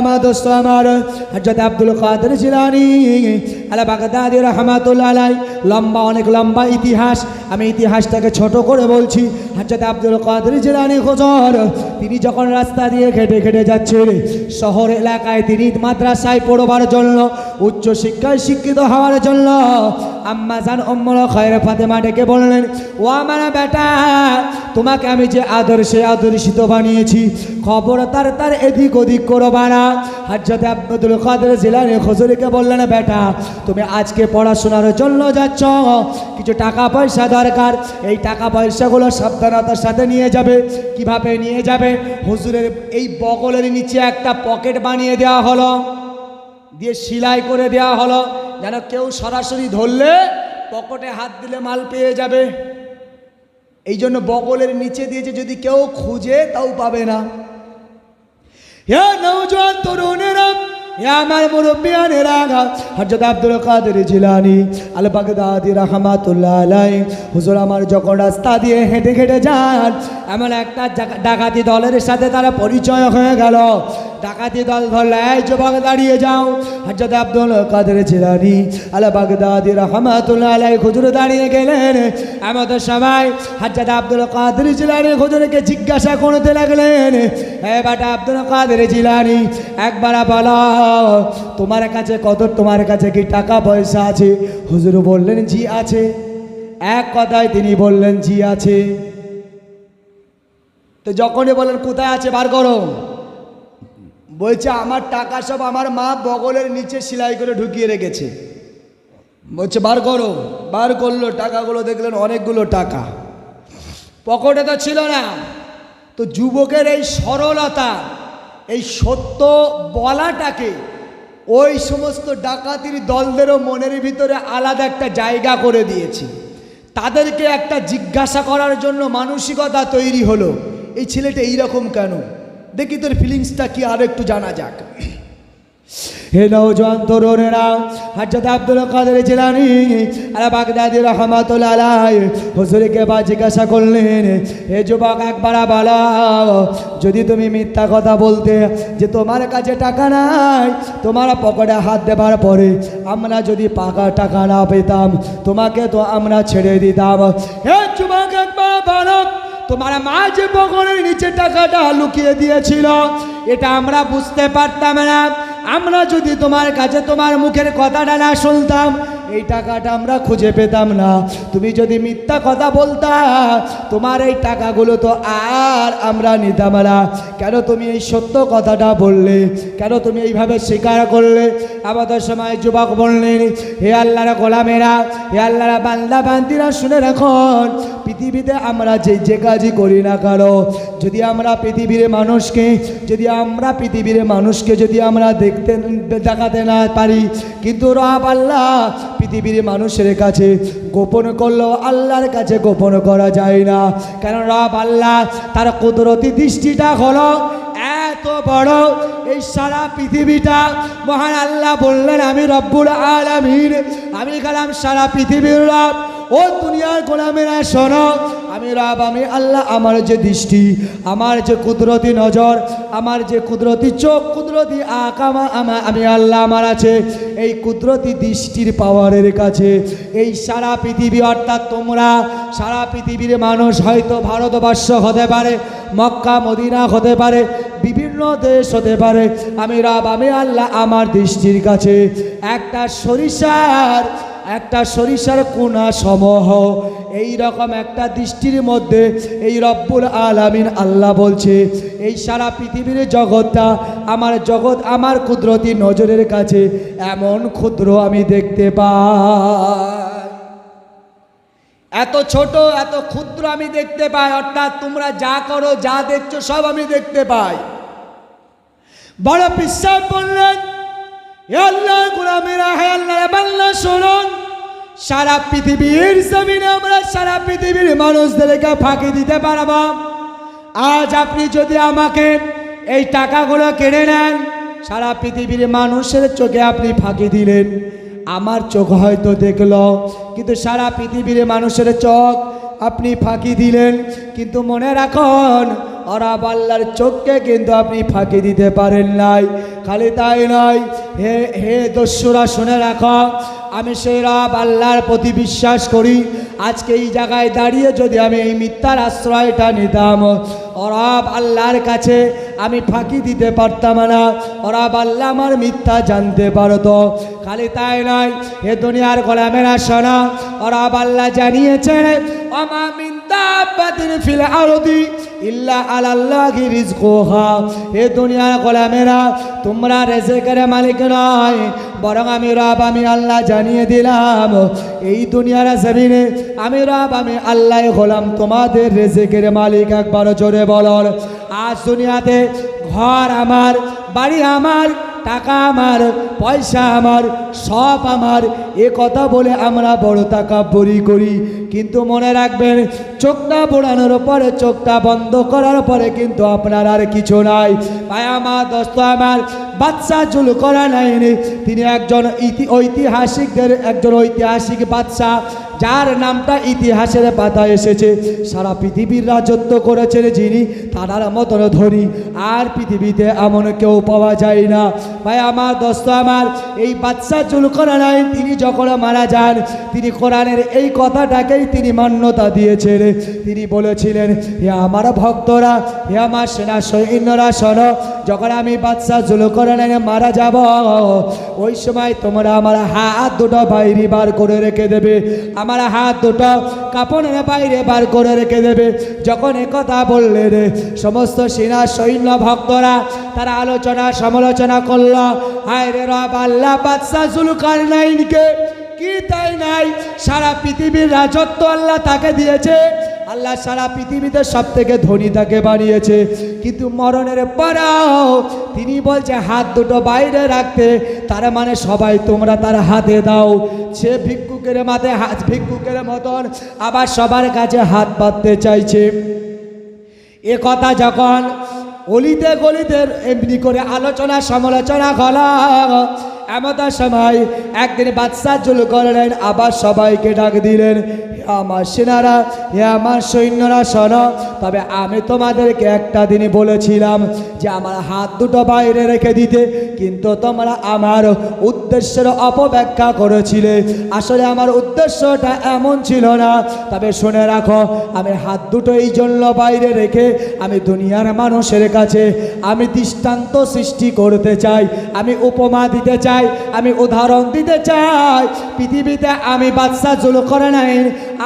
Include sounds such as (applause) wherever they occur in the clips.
আমার দোস্ত আমার হজরত আব্দুল কাদের জিলানি, আলা বাগদাদি রহমাতুল্লাহ লম্বা, অনেক লম্বা ইতিহাস। আমি ইতিহাসটাকে ছোট করে বলছি হজরত আব্দুল কাদের জিলানি খোঁজর তিনি যখন রাস্তা দিয়ে খেটে খেটে যাচ্ছেন, শহর এলাকায় তিনি মাদ্রাসায় পড়বার জন্য, উচ্চ শিক্ষায় শিক্ষিত হওয়ার জন্য, আম্মা জান অম্মল খয়ের ফাতেমা ডেকে বললেন, ও আমার বেটা, তোমাকে আমি যে আদর্শে আদর্শিত বানিয়েছি, খবর তার তার এদিক ওদিক করবা না। হাজরত আব্দুল কাদের জিলানি খজুরিকে বললেন, বেটা, তুমি আজকে পড়াশোনার জন্য যাচ্ছ, কিছু টাকা পয়সা দরকার, এই টাকা পয়সাগুলো সাবধানতার সাথে নিয়ে যাবে। কীভাবে নিয়ে যাবে? হুজুরের এই বগলের নিচে একটা পকেট বানিয়ে দেওয়া হলো, দিয়ে সেলাই করে দেওয়া হলো, যেন কেউ সরাসরি ধরলে পকেটে হাত দিলে মাল পেয়ে যাবে। এই জন্য বগলের নিচে দিয়েছে যদি কেউ খুঁজে, তাও পাবে না। হে নৌজওয়ান তরুণেরা আমার মুরব্বিয়ানেরা হযরত আব্দুল কাদের জিলানি, আল বাগদাদি রাহমাতুল্লাহ আলাই হুজুর আমার যখন রাস্তা দিয়ে হেঁটে হেঁটে যান, এমন একটা ডাকাতি দলের সাথে তারা পরিচয় হয়ে গেল। ডাকাতি দল ধরলে যুবক, দাঁড়িয়ে যাও। হজরত আব্দুল কাদের জিলানি, আল বাগদাদি রহমাতুল্লাহ আলাই হুজুর দাঁড়িয়ে গেলেন। আমাদের সবাই হজরত আব্দুল কাদের জিলানি হুজুরকে জিজ্ঞাসা করতে লাগলেন, হে বাটা আব্দুল কাদের জিলানি, একবার বলো তোমার কাছে কত, তোমার কাছে কি টাকা পয়সা আছে? হুজুর বললেন, জি আছে। এক কথায় তিনি বললেন, জি আছে। তো যখনই বললেন কোথায় আছে, বার করো। বলছে, আমার টাকা সব আমার মা বগলের নিচে সেলাই করে ঢুকিয়ে রেখেছে। বলছে, বার করো। বার করল, টাকাগুলো দেখলেন, অনেকগুলো টাকা। পকেটে তো ছিল না। তো যুবকের এই সরলতা এই সত্য বলাটাকে ওই সমস্ত ডাকাতির দলদেরও মনের ভিতরে আলাদা একটা জায়গা করে দিয়েছি। তাদেরকে একটা জিজ্ঞাসা করার জন্য মানসিকতা তৈরি হলো। এই ছেলেটা এইরকম কেন? দেখি তোর ফিলিংসটা কি আর একটু জানা যাক। হে নৌজওয়ান তরুণেরা, হজরত আব্দুল কাদের জিলানি, আলা বাগদাদি রহমাতুল্লাহ হুজুরকে বা জিজ্ঞাসা করলেন, হে যুবক, একবার বলা যদি তুমি মিথ্যা কথা বলতে, যে তোমার কাছে টাকা নাই, তোমার পকেটে হাত দেবার পরে আমরা যদি পাকা টাকা না পেতাম, তোমাকে তো আমরা ছেড়ে দিতাম। হে যুবক, একবার বলো। তোমার মা যে বগলের নিচে টাকাটা লুকিয়ে দিয়েছিল, এটা আমরা বুঝতে পারতাম না। আমরা যদি তোমার কাছে তোমার মুখের কথাটা না শুনতাম এই টাকাটা আমরা খুঁজে পেতাম না। তুমি যদি মিথ্যা কথা বলতা, তোমার এই টাকাগুলো তো আর আমরা নিতাম না। কেন তুমি এই সত্য কথাটা বললে? কেন তুমি এইভাবে স্বীকার করলে? আমাদের সময় যুবক বললেন, হে আল্লাহরা গোলামেরা, হে আল্লাহরা বান্দা, বান্দিরা, শুনে রাখুন, পৃথিবীতে আমরা যে যে কাজই করি না কারও যদি আমরা পৃথিবীর মানুষকে, যদি আমরা পৃথিবীর মানুষকে যদি আমরা দেখতে, দেখাতে না পারি, কিন্তু রব আল্লাহ পৃথিবীর মানুষের কাছে গোপন করলেও আল্লাহর কাছে গোপন করা যায় না। কেন রব আল্লাহ? তার কুদরতি দৃষ্টিটা হলো এত বড়। এই সারা পৃথিবীটা মহান আল্লাহ বললেন, আমি রব্বুল আলমীর আমি গেলাম সারা পৃথিবীর রব, ও দুনিয়ার গোলামেরা, শোনো আমি রাব, আমি আল্লাহ, আমার যে দৃষ্টি, আমার যে কুদরতি নজর, আমার যে কুদরতি চোখ, কুদরতি আকামা, আমা- আমি আল্লাহ, আমার আছে। এই কুদরতি দৃষ্টির পাওয়ারের কাছে, এই সারা পৃথিবী, অর্থাৎ তোমরা, সারা পৃথিবীর মানুষ হয়তো ভারতবর্ষ হতে পারে, মক্কা, মদিনা হতে পারে, বিভিন্ন দেশ হতে পারে। আমি রাব, আমি আল্লাহ, আমার দৃষ্টির কাছে। একটা সরিষার একটা সরিষার কোনা সমূহ এই রকম একটা দৃষ্টির মধ্যে এই রব্বুল আলামিন আল্লাহ বলছে, এই সারা পৃথিবীর জগৎটা আমার জগৎ, আমার কুদরতি নজরের কাছে এমন ক্ষুদ্র আমি দেখতে পাই। এত ছোট, এত ক্ষুদ্র আমি দেখতে পাই, অর্থাৎ তোমরা যা করো, যা দেখছ, সব আমি দেখতে পাই। বড় বিশ্বাস বললেন আল্লাহ গোলামেরা হে আল্লাহ বাংলা শুনুন। সারা পৃথিবীর জমিনে আমরা সারা পৃথিবীর মানুষদেরকে ফাঁকি দিতে পারব। আজ আপনি যদি আমাকে এই টাকাগুলো কেড়ে নেন, সারা পৃথিবীর মানুষের চোখে আপনি ফাঁকি দিলেন। আমার চোখ হয়তো দেখল, কিন্তু সারা পৃথিবীর মানুষের চোখ আপনি ফাঁকি দিলেন। কিন্তু মনে রাখুন অরাব আল্লাহর চোখকে কিন্তু আপনি ফাঁকি দিতে পারেন নাই। খালি তাই নয়, হে হে দস্যুরা, শুনে রাখো, আমি সেই রব আল্লাহর প্রতি বিশ্বাস করি। আজকে এই জায়গায় দাঁড়িয়ে যদি আমি এই মিথ্যার আশ্রয়টা নিতাম অরব আল্লাহর কাছে আমি ফাঁকি দিতে পারতাম না। অরব আল্লাহ আমার মিথ্যা জানতে পারতো। খালি তাই নয় এ দুনিয়ার গোলামেরা, শোনা অরব আল্লাহ জানিয়েছেন অমা দাব্বাতিন ফিল আরদি ইল্লা আলাল্লাহি রিজকুহা। এ দুনিয়ার গোলামেরা, তোমরা রেজেকের মালিক নয়, বরং আমি রব, আমি আল্লাহ জানিয়ে দিলাম, এই দুনিয়ার জমিনে আমি রব, আমি আল্লাহ হলাম তোমাদের রেজেকের মালিক একবার জোরে বলর আজ দুনিয়াতে ঘর আমার, বাড়ি আমার টাকা আমার, পয়সা আমার, সব আমার। এ কথা বলে আমরা বড় টাকা বড়ি করি। কিন্তু মনে রাখবেন, চোখটা বোড়ানোর পরে, চোখটা বন্ধ করার পরে কিন্তু আপনার আর কিছু নাই। ভাই আমার দোস্ত আমার, বাচ্চা জুল করা নাইনি। তিনি একজন ইতি ঐতিহাসিকদের একজন ঐতিহাসিক বাচ্চা। যার নামটা ইতিহাসের পাতায় এসেছে, সারা পৃথিবীর রাজত্ব করেছেন যিনি তার মতন ধনী। আর পৃথিবীতে এমন কেউ পাওয়া যায় না। ভাই, আমার দোস্ত, আমার এই বাচ্চা চুলকরা নাই তিনি যখন মারা যান, তিনি কোরআনের এই কথাটাকেই তিনি মান্যতা দিয়েছেন। তিনি বলেছিলেন, হে আমার ভক্তরা, হে আমার সেনা সৈন্যরা শোনো যখন আমি বাচ্চা জুলকরা নাই মারা যাব। ওই সময় তোমরা আমার হাত দুটো বাইরে বার করে রেখে দেবে। আমার হাত দুটো কাপড়ের বাইরে বার করে রেখে দেবে। যখন কথা বললে রে, সমস্ত সেনা, সৈন্য, ভক্তরা, তারা আলোচনা, সমালোচনা করল। হায় রে রব, আল্লাহ বাদশাহ নাইনকে কি তাই নাই? সারা পৃথিবীর রাজত্ব আল্লাহ তাকে দিয়েছে। আল্লাহ সারা পৃথিবীতে সব থেকে ধনী তাকে বানিয়েছে। কিন্তু মরণের পরাও তিনি বলছে, হাত দুটো বাইরে রাখতে, তার মানে সবাই তোমরা তার হাতে দাও। সে ভিক্ষুকের মাথায় হাত, ভিক্ষুকের মতন আবার সবার কাছে হাত পাততে চাইছে। এ কথা যখন অলিতে গলিতে এমনি করে আলোচনা, সমালোচনা করা এমতার সময় একদিন বাদশাহ জুল করলেন আবার সবাইকে ডাক দিলেন আমার সেনারা, হে আমার সৈন্যরা, শোনো। তবে আমি তোমাদেরকে একটা দিনই বলেছিলাম যে আমার হাত দুটো বাইরে রেখে দিতে, কিন্তু তোমরা আমার উদ্দেশ্যের অপব্যাখ্যা করেছিলে। আসলে আমার উদ্দেশ্যটা এমন ছিল না। তবে শুনে রাখো, আমি হাত দুটো এই জন্য বাইরে রেখে আমি দুনিয়ার মানুষের কাছে আমি দৃষ্টান্ত সৃষ্টি করতে চাই। আমি উপমা দিতে চাই, আমি উদাহরণ দিতে চাই। পৃথিবীতে আমি বাদশা জুল করে নাই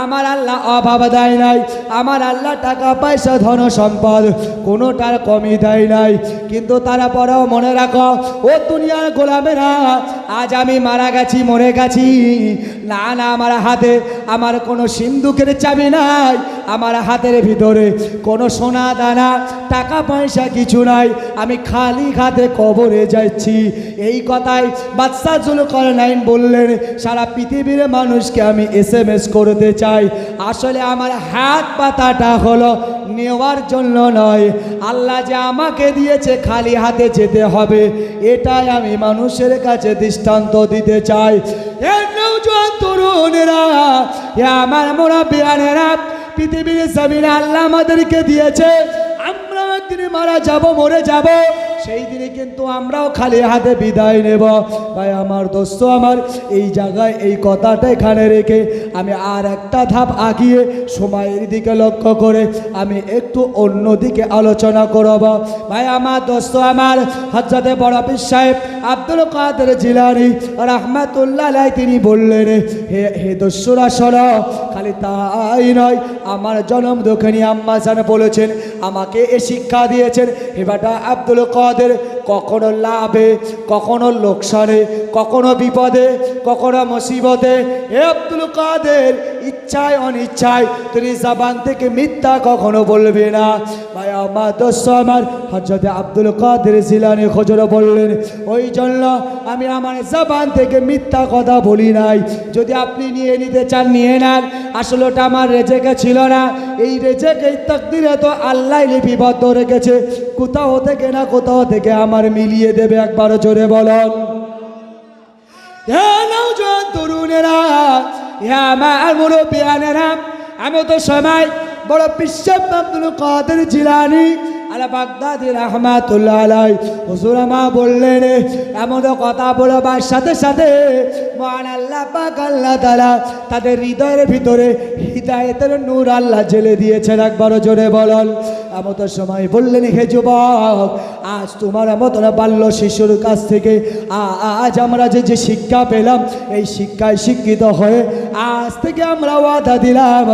আমার আল্লাহ অভাব দেয় নাই। আমার আল্লাহ টাকা, পয়সা, ধন, সম্পদ, কোনোটার কমই দেয় নাই। কিন্তু তারা পরেও মনে রাখো, ও দুনিয়ার গোলামেরা, আজ আমি মারা গেছি, মরে গেছি। না না, আমার হাতে আমার কোনো সিন্ধুকের চাবি নাই। আমার হাতের ভিতরে কোনো সোনা দানা, টাকা পয়সা কিছু নাই। আমি খালি হাতে কবরে যাচ্ছি। এই কথাই বাদশাহ জুলকর নাইন বললেন, সারা পৃথিবীর মানুষকে আমি এস এম এস করতে চাই। আসলে আমার হাত পাতাটা হলো নেওয়ার জন্য নয়। আল্লাহ যে আমাকে দিয়েছে খালি হাতে যেতে হবে। এটাই আমি মানুষের কাছে দৃষ্টান্ত দিতে চাই। তরুণেরা আমার মোরা বিয়ানেরা পৃথিবীর জমিনে আল্লাহ আমাদেরকে দিয়েছে আমরা একদিন মারা যাব মরে যাব। সেই দিনে কিন্তু আমরাও খালি হাতে বিদায় নেব। ভাই, আমার দোস্ত আমার, এই জায়গায় এই কথাটা এখানে রেখে আমি আর একটা ধাপ আগিয়ে সময়ের দিকে লক্ষ্য করে আমি একটু অন্য দিকে আলোচনা করব। ভাই, আমার দোস্ত আমার হজরতে বড় সাহেব আব্দুল কাদের জিলানি রহমাতুল্লাহ তিনি বললেন, হে হে দস্যুরা, শোনো, খালি তাই নয়, আমার জনম দক্ষিণী আম্মা জান বলেছেন, আমাকে এ শিক্ষা দিয়েছেন, হে বেটা আব্দুল কাদের কখনো লাভে কখনো লোকসানে কখনো বিপদে কখনো মুসিবতে। এ আব্দুল কাদের ইচ্ছায় অনিচ্ছায়, তুমি জাবান থেকে মিথ্যা কখনো বলবে না। ভাই, আমার দোস্ত আমার হজরতে আব্দুল কাদের জিলানি খজর বললেন, ওই জন্য আমি আমার জাবান থেকে মিথ্যা কথা বলি নাই। যদি আপনি নিয়ে নিতে চান, নিয়ে নেন। আসলে ওটা আমার রেজেকে ছিল না। এই রেজেকে তকদিরে তো আল্লাহ লিপিবদ্ধ রেখেছে। কোথাও থেকে না কোথাও থেকে আমার মিলিয়ে দেবে একবার জোরে বলন। তরুণেরা হে আমার মুরব্বিয়ানেরা আমি তো সময় বড় বিশ্ব আব্দুল কাদের জিলানি আলা বাগদাদি রহমাতুল্লাহ আলাই হুজুর আমা বললেন, এমন কথা বলবার সাথে সাথে মহান আল্লাহ পাক আল্লাহ তাআলা তাদের হৃদয়ের ভিতরে হৃদায়তের নূর আল্লাহ জেলে দিয়েছেন। একবার জোরে বলন। এমত সময় বললেন, হে যুবক, আজ তোমার মতন বাল্য শিশুর কাছ থেকে আজ আমরা যে যে শিক্ষা পেলাম, এই শিক্ষায় শিক্ষিত হয়ে আজ থেকে আমরা ওয়াদা দিলাম,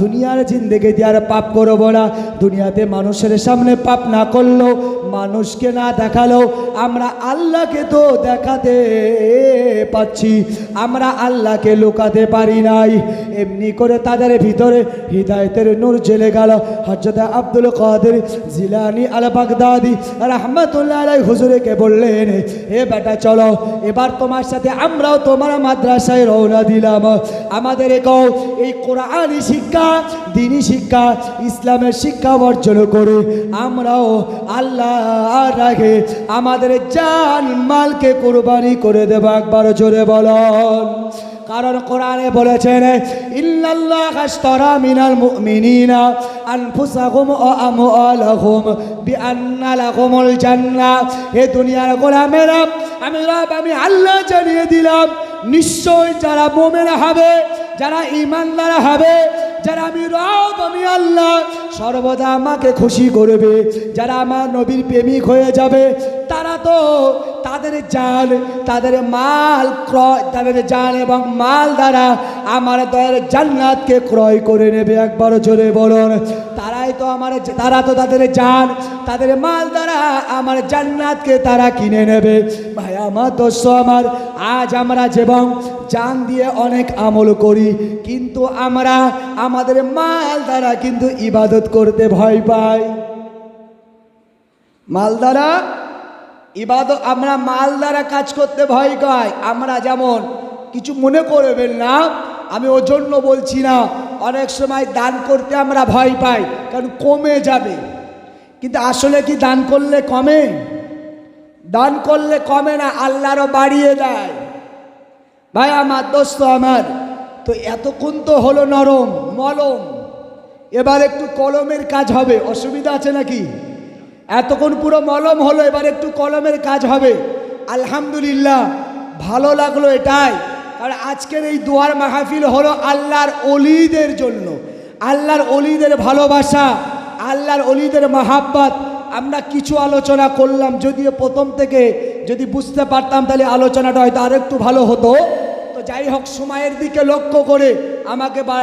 দুনিয়ার জিন্দেগি দিয়ে আর পাপ করব না। দুনিয়াতে মানুষের সামনে পাপ না করলেও মানুষকে না দেখাল আমরা আল্লাহকে তো দেখাতে পাচ্ছি। আমরা আল্লাহকে লুকাতে পারি নাই। এমনি করে তাদের ভিতরে হৃদায়তের নূর জেলে গেল। হজরত আব্দুল কাদের জিলানি আল বাগদাদি রহমতুল্লাহ আলাই হুজুরকে বললেন, এ বেটা, চলো, এবার তোমার সাথে আমরাও তোমার মাদ্রাসায় রওনা দিলাম। আমাদের একাও এই কোরআনই শিক্ষা দিনী শিক্ষা, ইসলামের শিক্ষা অর্জন করে আমরাও আল্লাহ রাখে আমাদের জান মালকে কোরবানি করে দেবো, একবার জোরে বলন। কারণ কোরআনে বলেছেন ইল্লাল্লাহ হে দুনিয়ার আমি আমি আল্লাহ দিলাম নিশ্চয় যারা মুমিন হবে, যারা ঈমানদার হবে যারা আমি রব আমি আল্লাহ সর্বদা আমাকে খুশি করবে। যারা আমার নবীর প্রেমিক হয়ে যাবে, তারা তো তাদের জাল তাদের মাল ক্রয়, তাদের জাল এবং মাল দ্বারা আমার দয়ের জান্নাতকে ক্রয় করে নেবে। একবার জোরে বলুন তারাই তো আমার তারা তো তাদের জান, তাদের মাল দ্বারা আমার জান্নাতকে তারা কিনে নেবে। ভাই, আমার দোস্ত আমার, আজ আমরা যেবং জান দিয়ে অনেক আমল করি, কিন্তু আমরা আমাদের মাল দ্বারা কিন্তু ইবাদত করতে ভয় পাই। মাল দ্বারা ইবাদত, আমরা মাল দ্বারা কাজ করতে ভয় পাই। আমরা যেমন কিছু মনে করবেন না, আমি ওর জন্য বলছি না অনেক সময় দান করতে আমরা ভয় পাই, কারণ কমে যাবে। কিন্তু আসলে কি দান করলে কমে? দান করলে কমে না, আল্লাহরও বাড়িয়ে দেয়। ভাই, আমার দোস্ত আমার, তো এতক্ষণ তো হলো নরম, মলম। এবার একটু কলমের কাজ হবে, অসুবিধা আছে নাকি? এতক্ষণ পুরো মলম হলো, এবার একটু কলমের কাজ হবে। আলহামদুলিল্লাহ, ভালো লাগল এটাই। কারণ আজকের এই দুয়ার মাহফিল হলো আল্লাহর অলিদের জন্য। আল্লাহর অলিদের ভালোবাসা, আল্লাহর অলিদের মাহাব্বাত। আমরা কিছু আলোচনা করলাম, যদিও প্রথম থেকে যদি বুঝতে পারতাম তাহলে আলোচনাটা হয়তো আরেকটু ভালো হতো। তো যাই হোক, সময়ের দিকে লক্ষ্য করে আমাকে ভাই,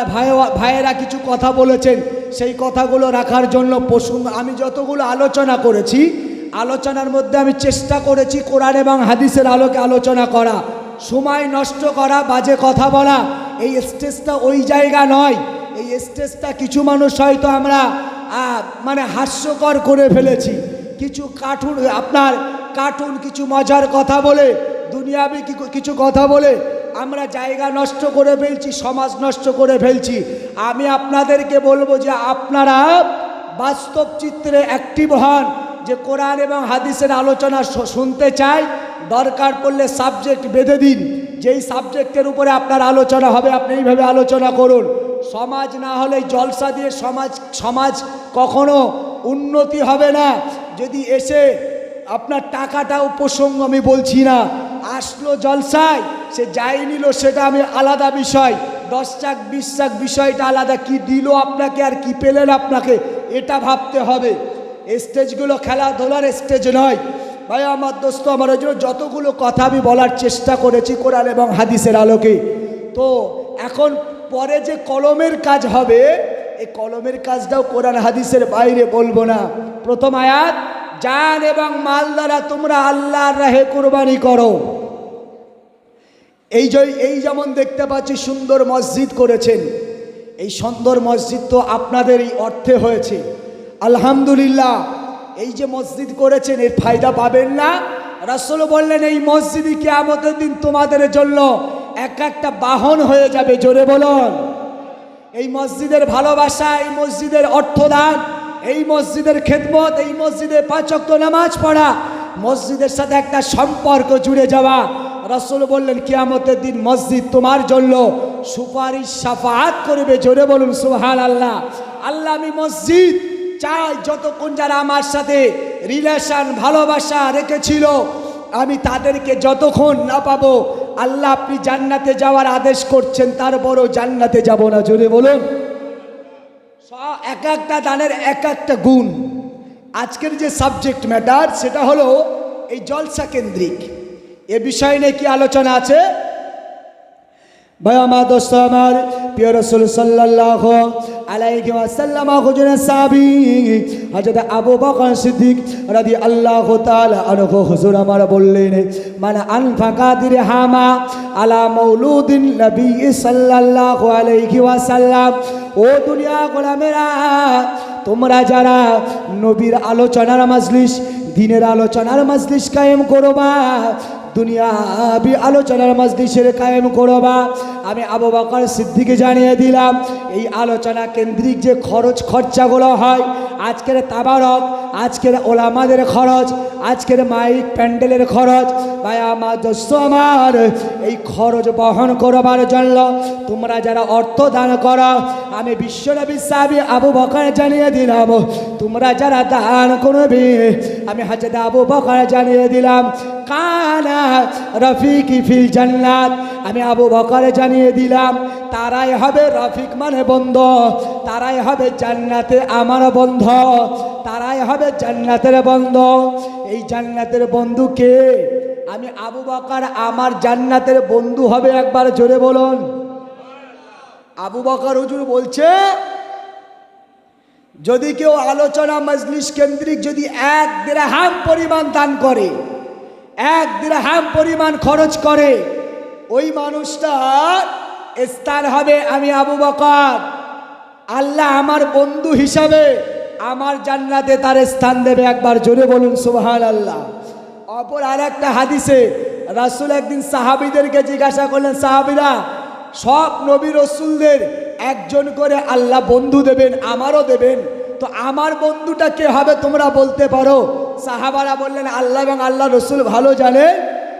ভাইয়েরা কিছু কথা বলেছেন। সেই কথাগুলো রাখার জন্য প্রসঙ্গ আমি যতগুলো আলোচনা করেছি, আলোচনার মধ্যে আমি চেষ্টা করেছি কোরআন এবং হাদিসের আলোকে আলোচনা করা। সময় নষ্ট করা, বাজে কথা বলা, এই স্টেজটা ওই জায়গা নয়। এই স্টেজটা কিছু মানুষ হয়তো আমরা মানে হাস্যকর করে ফেলেছি। কিছু কার্টুন আপনার কার্টুন কিছু মজার কথা বলে, দুনিয়াবি কিছু কথা বলে, আমরা জায়গা নষ্ট করে ফেলছি, সমাজ নষ্ট করে ফেলছি। আমি আপনাদেরকে বলব যে আপনারা বাস্তব চিত্রে অ্যাক্টিভ হন। যে কোরআন এবং হাদিসের আলোচনা শুনতে চাই, দরকার পড়লে সাবজেক্ট বেঁধে দিন। যেই সাবজেক্টের উপরে আপনার আলোচনা হবে, আপনি এইভাবে আলোচনা করুন। সমাজ না হলে জলসা দিয়ে সমাজ সমাজ কখনো উন্নতি হবে না। যদি এসে আপনার টাকাটাও প্রসঙ্গ আমি বলছি না, আসলো জলসায়, সে যাই নিল সেটা আমি আলাদা বিষয়। দশ চাক, বিশ চাক বিষয়টা আলাদা। কি দিল আপনাকে আর কি পেলেন আপনাকে, এটা ভাবতে হবে। স্টেজগুলো খেলাধুলার স্টেজ নয়। ভাই, আমার দোস্ত, আমার ওই জন্য যতগুলো কথা আমি বলার চেষ্টা করেছি কোরআন এবং হাদিসের আলোকে। তো এখন পরে যে কলমের কাজ হবে, এই কলমের কাজটাও কোরআন হাদিসের বাইরে বলব না। প্রথম আয়াত, জান এবং মাল দ্বারা তোমরা আল্লাহর রাহে কোরবানি করো। এই যে, এই যেমন দেখতে পাচ্ছি সুন্দর মসজিদ করেছেন। এই সুন্দর মসজিদ তো আপনাদের এই অর্থে হয়েছে। আলহামদুলিল্লাহ। এই যে মসজিদ করেছেন, এর ফায়দা পাবেন না। রাসূল বললেন, এই মসজিদই কেয়ামতের দিন তোমাদের জন্য এক একটা বাহন হয়ে যাবে। জোরে বলুন। এই মসজিদের ভালোবাসা, এই মসজিদের অর্থদান, এই মসজিদের খেদমত, এই মসজিদে পাঁচক্ত নামাজ পড়া, মসজিদের সাথে একটা সম্পর্ক জুড়ে যাওয়া। রাসূল বললেন, কিয়ামতের দিন মসজিদ তোমার জন্য সুপারিশ সাফাত করবে। জোরে বলুন সুহান আল্লাহ আল্লাহ আমি মসজিদ চাই যতক্ষণ যারা আমার সাথে রিলেশন ভালোবাসা রেখেছিল, আমি তাদেরকে যতক্ষণ না পাবো, আল্লাহ আপনি জান্নাতে যাওয়ার আদেশ করছেন, তারপরও জান্নাতে যাব না। জোরে বলুন। এক একটা দানের এক একটা গুণ। আজকের যে সাবজেক্ট ম্যাটার সেটা হলো এই জলসা কেন্দ্রিক। এ বিষয় নিয়ে কি আলোচনা আছে? ভাই আমার দোস্ত আমার, প্রিয় রসুল সাল্লাহ আলাইহি ওয়াসাল্লাম, হুজুরের সাহাবী হযরত আবু বকর সিদ্দিক রাদি আল্লাহ তাআলা আনহু, হুজুর আমার বললেন, মান আনফাকা দিরহামা আলা মাউলুদিন নবী সাল্লাল্লাহু আলাইহি ওয়াসাল্লাম। ও দুনিয়া গোলামেরা, তোমরা যারা নবীর আলোচনার মাজলিস, দিনের আলোচনার মাজলিস কায়েম করবা দুনিয়াবি আলোচনার মজলিসের কায়েম করবা। আমি আবু বকর সিদ্দিকে জানিয়ে দিলাম, এই আলোচনা কেন্দ্রিক যে খরচ খরচাগুলো হয় আজকের তাবারক, আজকের ওলামাদের খরচ, আজকের মাইক প্যান্ডেলের খরচ। ভাই, আমার দোস্ত আমার, এই খরচ বহন করবার জন্য তোমরা যারা অর্থ দান করো, আমি বিশ্বনবী সাহাবি আবু বকর জানিয়ে দিলাম, তোমরা যারা দান করবে, আমি হাজরত আবু বকর জানিয়ে দিলাম, কানা রফিক ফিল জান্নাত। আমি আবু বকর জানিয়ে দিলাম, তারাই হবে রফিক মানে বন্ধ, তারাই হবে জান্নাতে আমার বন্ধ। তারাই হবে জান্নাতের বন্ধ। এই জান্নাতের বন্ধুকে আমি আবু বকর, আমার জান্নাতের বন্ধু হবে একবার জোরে বলুন। আবু বকর হুজুর বলছে, যদি কেউ আলোচনা মজলিস কেন্দ্রিক যদি এক দেড়হাম পরিমাণ দান করে, এক দেড়হাম পরিমাণ খরচ করে, ওই মানুষটার স্থান হবে আমি আবু বকর। আল্লাহ আমার বন্ধু হিসাবে আমার জান্নাতে তার স্থান দেবে, একবার জোরে বলুন সুবহান আল্লাহ অপর আর একটা হাদিসে রাসুল একদিন সাহাবিদেরকে জিজ্ঞাসা করলেন, সাহাবিরা, সব নবী রসুলদের একজন করে আল্লাহ বন্ধু দেবেন, আমারও দেবেন, তো আমার বন্ধুটা কে হবে তোমরা বলতে পারো? সাহাবারা বললেন, আল্লাহ এবং আল্লাহ রসুল ভালো জানে।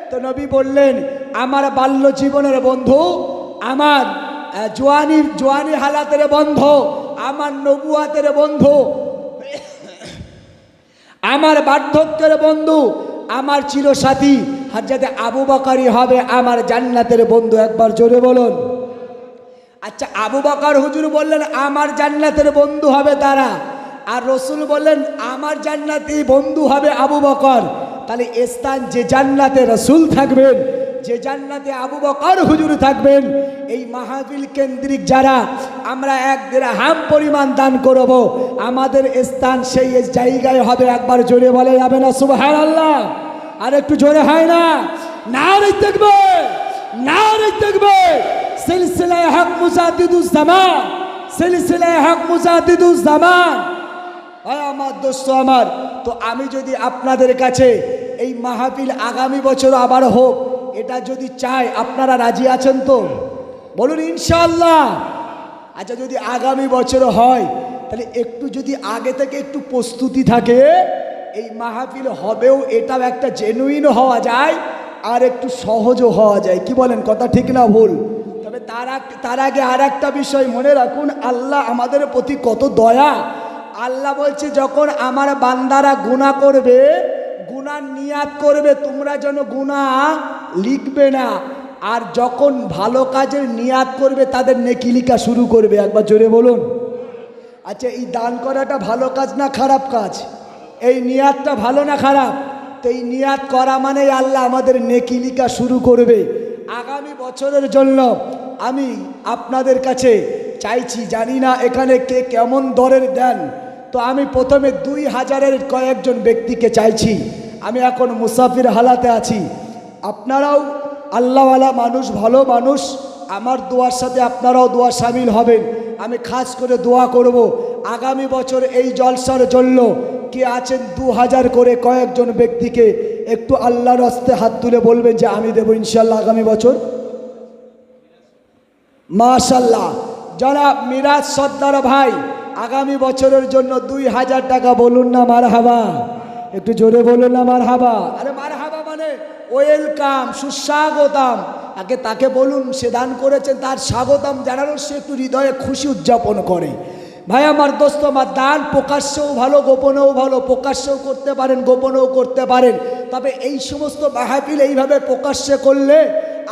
তো নবী বললেন, আমার বাল্য জীবনের বন্ধু, আমার জোয়ানি জোয়ানি হালাতের বন্ধু, আমার নবুয়াতের বন্ধু (coughs) আমার বার্ধক্যের বন্ধু, আমার চিরসাথী হাজাতে আবু বকারি হবে আমার জান্নাতের বন্ধু, একবার জোরে বলুন। আচ্ছা আবু বকর হুজুর বললেন, আমার জান্নাতের বন্ধু হবে তারা। আর রসুল বললেন, আমার জান্নাতি বন্ধু হবে আবু বকর। তাহলে স্থান যে জান্নাতে রসুল থাকবেন যে জান্নাতে আবু বকর হুজুর থাকবেন, এই মাহাবিল কেন্দ্রিক যারা, আমরা এক হাম পরিমাণ দান করব। আমাদের স্থান সেই জায়গায় হবে, একবার জোরে বলে যাবে না সুবহান আল্লাহ আর একটু জোরে হয় না। না দেখবে না দেখবে, সিলসিলায় হক মুজাদ্দিদুজ জামান, সিলসিলায় হক মুজাদ্দিদুজ জামান। হয় আমার দোস্ত আমার, তো আমি যদি আপনাদের কাছে এই মাহফিল আগামী বছর আবার হোক এটা যদি চাই আপনারা রাজি আছেন তো? বলুন ইনশাল্লাহ আচ্ছা যদি আগামী বছর হয়, তাহলে একটু যদি আগে থেকে একটু প্রস্তুতি থাকে, এই মাহফিল হবেও এটাও একটা জেনুইন হওয়া যায়, আর একটু সহজও হওয়া যায়। কি বলেন, কথা ঠিক না ভুল? তবে তার তার আগে আর একটা বিষয় মনে রাখুন, আল্লাহ আমাদের প্রতি কত দয়া। আল্লাহ বলছে, যখন আমার বান্দারা গুণা করবে গুনার নিয়াত করবে, তোমরা যেন গুণা লিখবে না। আর যখন ভালো কাজের নিয়াত করবে, তাদের নেকি লিখা শুরু করবে। একবার জোরে বলুন। আচ্ছা এই দান করাটা ভালো কাজ না খারাপ কাজ? এই নিয়াতটা ভালো না খারাপ? তো এই নিয়াত করা মানেই আল্লাহ আমাদের নেকি লিখা শুরু করবে। আগামী বছরের জন্য আমি আপনাদের কাছে চাইছি, জানি না এখানে কে কেমন দরের দেন। তো আমি প্রথমে দুই হাজারের কয়েকজন ব্যক্তিকে চাইছি। আমি এখন মুসাফির হালাতে আছি। আপনারাও আল্লাহওয়ালা মানুষ, ভালো মানুষ, আমার দোয়ার সাথে আপনারাও দোয়া সামিল হবেন। আমি খাস করে দোয়া করব। আগামী বছর এই জলসার জন্য কে আছেন দু হাজার করে কয়েকজন ব্যক্তিকে একটু আল্লাহর হস্তে হাত তুলে বলবেন যে, আমি দেবো ইনশাল্লাহ আগামী বছর। মাশাল্লাহ যারা মিরাজ সর্দার ভাই, আগামী বছরের জন্য দুই হাজার টাকা বলুন না মার হাবা একটু জোরে বলুন না মার হাবা আরে মার ওয়েলকাম, সুস্বাগতম। আগে তাকে বলুন, সে দান করেছেন, তার স্বাগতম জানানোর সে একটু হৃদয়ে খুশি উদযাপন করে। ভাই, আমার দোস্ত, আমার দান প্রকাশ্যেও ভালো, গোপনেও ভালো, প্রকাশ্যেও করতে পারেন, গোপনেও করতে পারেন। তবে এই সমস্ত মাহফিল এইভাবে প্রকাশ্যে করলে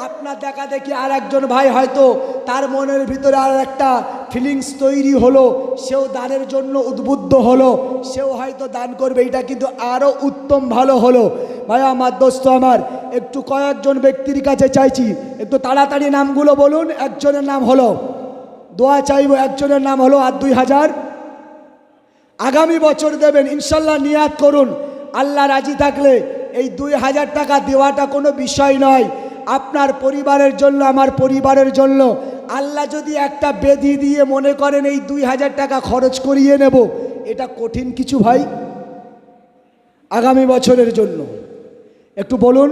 আপনার দেখা দেখি আর একজন ভাই হয়তো তার মনের ভিতরে আর একটা ফিলিংস তৈরি হলো, সেও দানের জন্য উদ্বুদ্ধ হলো, সেও হয়তো দান করবে, এটা কিন্তু আরও উত্তম ভালো হলো। ভাই আমার দোস্ত আমার, একটু কয়েকজন ব্যক্তির কাছে চাইছি। একটু তাড়াতাড়ি নামগুলো বলুন, একজনের নাম হলো, দোয়া চাইব একজনের নাম হলো আর দুই হাজার। আগামী বছর দেবেন, ইনশাল্লাহ নিয়াত করুন। আল্লাহ রাজি থাকলে এই দুই হাজার টাকা দেওয়াটা কোনো বিষয় নয়। আপনার পরিবারের জন্য, আমার পরিবারের জন্য। আল্লাহ যদি একটা বেদি দিয়ে মনে করেন এই দুই হাজার টাকা খরচ করিয়ে নেব, এটা কঠিন কিছু ভাই। আগামী বছরের জন্য। একটু বলুন।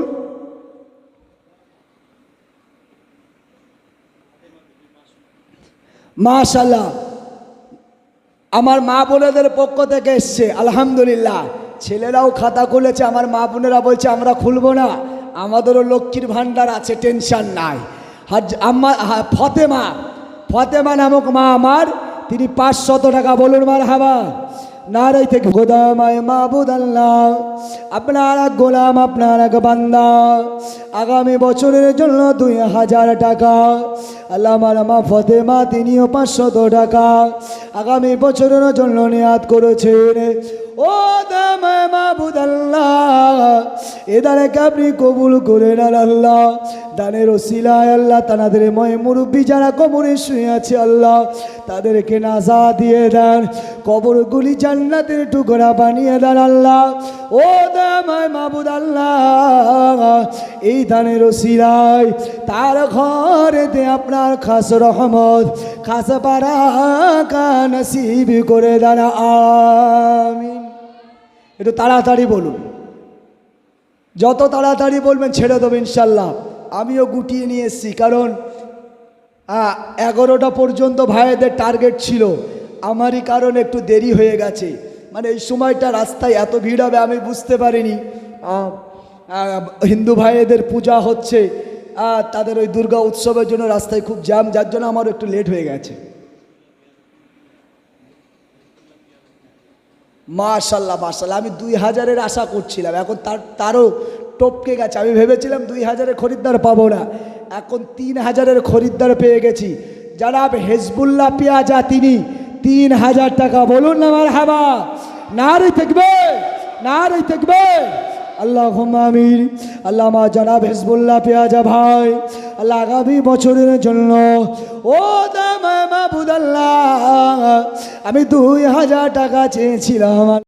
মাশাল্লাহ আমার মা বোনেদের পক্ষ থেকে এসছে, আলহামদুলিল্লাহ। ছেলেরাও খাতা খুলেছে, আমার মা বোনেরা বলছে, আমরা খুলবো না। আমাদেরও লক্ষ্মীর ভাণ্ডার আছে, টেনশন নাই। আমার ফতেমা ফতেমা নামক মা আমার, তিনি পাঁচশত টাকা, বলুন মার হাবা নারাই থেকে গোদামায় মাহবুদ আল্লাহ আপনার এক গোলাম, আপনার এক বান্দা। আগামী বছরের জন্য দুই হাজার টাকা। আল্লাহ আমার মা ফতেমা তিনিও পাঁচশত টাকা। আগামী বছরের জন্য নিয়াদ করেছেন। ও দামায় মাহবুদ আল্লাহ এ দানেকে আপনি কবুল করে আল্লাহ। দানের ওসিলায় আল্লাহ তাদের ময় মুরব্বী যারা কবরে শুয়ে আছে আল্লাহ, তাদেরকে নাজা দিয়ে দেন, কবরগুলি জান্নাতের টুকরা বানিয়ে দেন আল্লাহ। ও দামায় মাবুদ আল্লাহ, এই দানের ওসিলায় তার ঘরেতে আপনার খাস রহমত, খাস পারা নসিব করে দেন, আমিন। একটু তাড়াতাড়ি বলুন। যত তাড়াতাড়ি বলবেন ছেড়ে দেবো ইনশাল্লাহ। আমিও গুটিয়ে নিয়ে এসেছি কারণ এগারোটা পর্যন্ত ভাইদের টার্গেট ছিল। আমারই কারণ একটু দেরি হয়ে গেছে। মানে এই সময়টা রাস্তায় এত ভিড় হবে আমি বুঝতে পারিনি। হিন্দু ভাইদের পূজা হচ্ছে তাদের ওই দুর্গা উৎসবের জন্য রাস্তায় খুব জ্যাম, যার জন্য আমারও একটু লেট হয়ে গেছে। মাশাল্লাহ মাশাল্লাহ। আমি দুই হাজারের আশা করছিলাম। এখন তার, তারও টপকে গেছে। আমি ভেবেছিলাম দুই হাজারের খরিদ্দার পাবো না। এখন তিন হাজারের খরিদ্দার পেয়ে গেছি। জানাব হেজবুল্লাহ পেঁয়াজা তিনি তিন হাজার টাকা। বলুন না আমার হাবা না রে থাকবে না রে থাকবে। আল্লাহ আমির আল্লাহ মা জনাব হেসবুল্লাহ পেয়াজা ভাই, আল্লাহ আগামী বছরের জন্য, ও দাম মাহবুদ আমি দুই হাজার টাকা চেয়েছিলাম।